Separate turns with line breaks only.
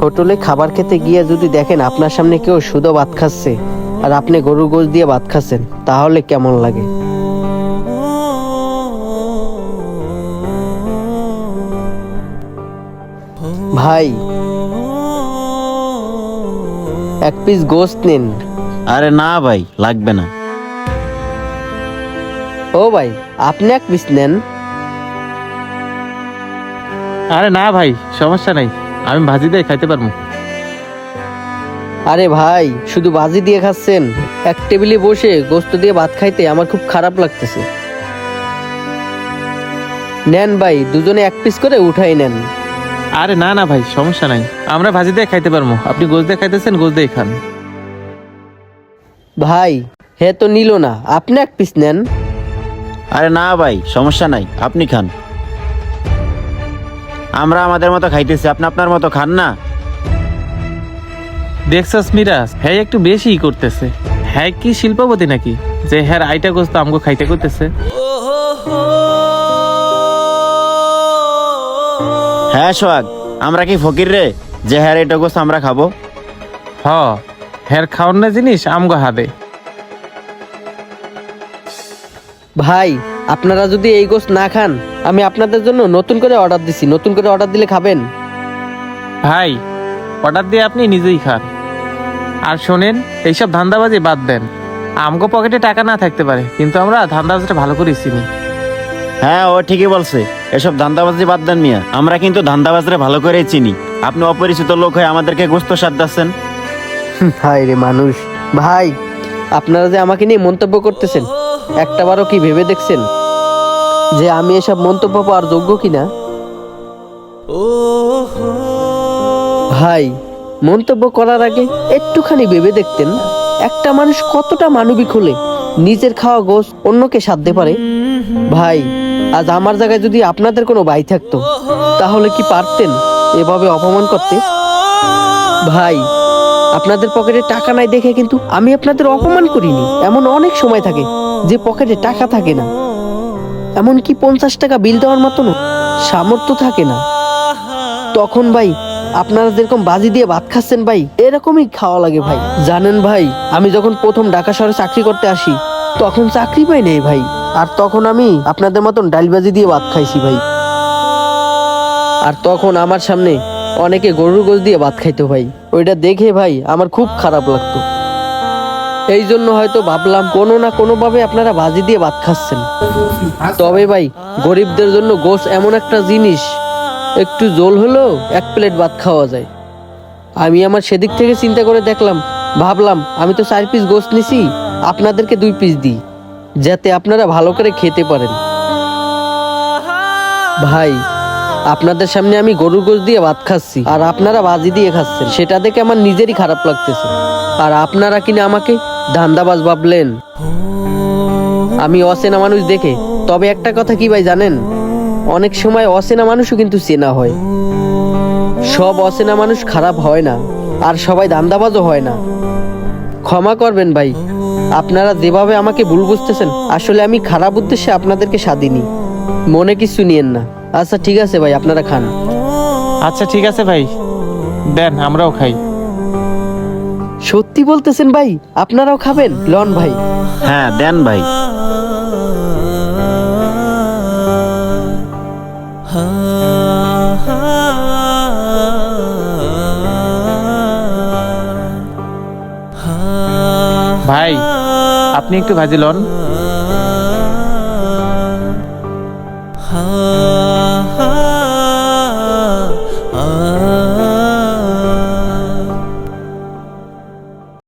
হোটেলে খাবার খেতে গিয়ে যদি দেখেন আপনার সামনে কেউ শুধু ভাত খাচ্ছে আর আপনি গরুর গোশ দিয়ে ভাত খাচ্ছেন তাহলে কেমন লাগে? ভাই এক পিস গোস্ত নিন।
আরে না ভাই লাগবে না।
ও ভাই আপনি এক পিস নেন।
আরে না ভাই সমস্যা নাই। আমি ভাজি দিয়ে খাইতে পারব।
আরে ভাই শুধু ভাজি দিয়ে খাচ্ছেন? এক টেবিলে বসে গোস্ত দিয়ে ভাত খাইতে আমার খুব খারাপ লাগতেছে। নেন ভাই দুজনে এক পিস করে উঠাই নেন।
আরে না না ভাই সমস্যা নাই। আমরা ভাজি দিয়ে খাইতে পারব। আপনি গোছ দিয়ে খাইতেছেন গোছ দিয়ে খান।
ভাই হে তো নিল না। আপনি এক পিস নেন।
আরে না ভাই সমস্যা নাই। আপনি খান। আমরা আমাদের মতো খাইতেছি আপনি আপনার মতো খান না।
দেখছস মিরাজ হ্যাঁ একটু বেশিই করতেছে। হ্যাঁ কি শিল্পপতি নাকি? যে হ্যাঁ আইটা গোছ তো আমগো খাইতে করতেছে।
হ্যাঁ সোহাগ আমরা কি ফকির রে? যে হ্যাঁ এটা গোস আমরা খাব।
হ হ্যার খাওয়ার না জিনিস আমগো হাদে
ভাই আপনারা যদি এই গোস্ত না খান আমি আপনাদের জন্য নতুন করে অর্ডার দিছি। নতুন করে অর্ডার দিলে খাবেন।
ভাই অর্ডার দিয়ে আপনি নিজেই খান। আর শোনেন এইসব ধান্দাবাজি বাদ দেন। আমগো পকেটে টাকা না থাকতে পারে কিন্তু আমরা ধান্দাবাজিটা ভালো করে চিনি।
হ্যাঁ ও ঠিকই বলছে। এসব ধান্দাবাজি বাদ দেন মিয়া। আমরা কিন্তু ধান্দাবাজরে ভালো করেই চিনি। আপনি অপরিচিত লোক হয়ে আমাদেরকে গোস্ত সাথ দিচ্ছেন।
হায় রে মানুষ। ভাই। আপনারা যে আমাকে নিয়ে মন্তব্য করতেছেন একটাবারও কি ভেবে দেখছেন যে আমি এসব মন্তব্য পাওয়ার যোগ্য কিনা? ভাই, মন্তব্য করার আগে একটুখানি ভেবে দেখতেন একটা মানুষ কতটা মানবিক হলে নিজের খাওয়া গোস অন্যকে সাধতে পারে? ভাই, আজ আমার জায়গায় যদি আপনাদের কোনো ভাই থাকতো, তাহলে কি পারতেন এভাবে অপমান করতে? ভাই, আপনাদের পকেটে টাকা নাই দেখে কিন্তু আমি আপনাদের অপমান করিনি। এমন অনেক সময় থাকে যে পকেটে টাকা থাকে না এমন কি পঞ্চাশ টাকা বিল দেওয়ার মতন সামর্থ্য থাকে না। তখন ভাই, আপনারা যেরকম বাজি দিয়ে ভাত খাচ্ছেন ভাই, এরকমই খাওয়া লাগে ভাই। জানেন ভাই, আমি যখন প্রথম ঢাকা শহরে চাকরি করতে আসি, তখন চাকরি পাই নাই ভাই। আর তখন আমি আপনাদের মতন ডাল বাজি দিয়ে ভাত খাইছি ভাই। আর তখন আমার সামনে অনেকে গরুর গোশ দিয়ে ভাত খাইতো ভাই। ওইটা দেখে ভাই আমার খুব খারাপ লাগতো। এই জন্য হয়তো ভাবলাম কোনো না কোনোভাবে আপনারা ভাজি দিয়ে ভাত খাচ্ছেন। তবে ভাই, গরিবদের জন্য গোশ এমন একটা জিনিস, একটু জোল হলেও এক প্লেট ভাত খাওয়া যায়। আমি আমার সেদিক থেকে চিন্তা করে দেখলাম, ভাবলাম আমি তো চার পিস গোশ নিছি, আপনাদেরকে দুই পিস দিই, যাতে আপনারা ভালো করে খেতে পারেন। ভাই, আপনাদের সামনে আমি গরুর গোশ দিয়ে ভাত খাচ্ছি, আর আপনারা বাজি দিয়ে খাচ্ছেন, সেটা দেখে আমার নিজেরই খারাপ লাগতেছে। আর আপনারা কিনা আমাকে ধান্দাবাজ ভাবলেন। আমি অচেনা মানুষ দেখে, তবে একটা কথা কি ভাই জানেন? অনেক সময় অচেনা মানুষও কিন্তু চেনা হয়। সব অচেনা মানুষ খারাপ হয় না, আর সবাই ধান্দাবাজও হয় না। ক্ষমা করবেন ভাই, আপনারা যেভাবে আমাকে ভুল বুঝতেছেন, আসলে আমি খারাপ উদ্দেশ্যে আপনাদেরকে স্বাধীনি মনে কিছু নিয়েন না। আচ্ছা ঠিক আছে ভাই, আপনারা খান।
আচ্ছা ঠিক আছে ভাই। দেন, আমরাও খাই।
সত্যি বলতেছেন ভাই? আপনারাও খাবেন? লন ভাই।
হ্যাঁ দেন ভাই।
ভাই আপনি একটু ভাজি লন।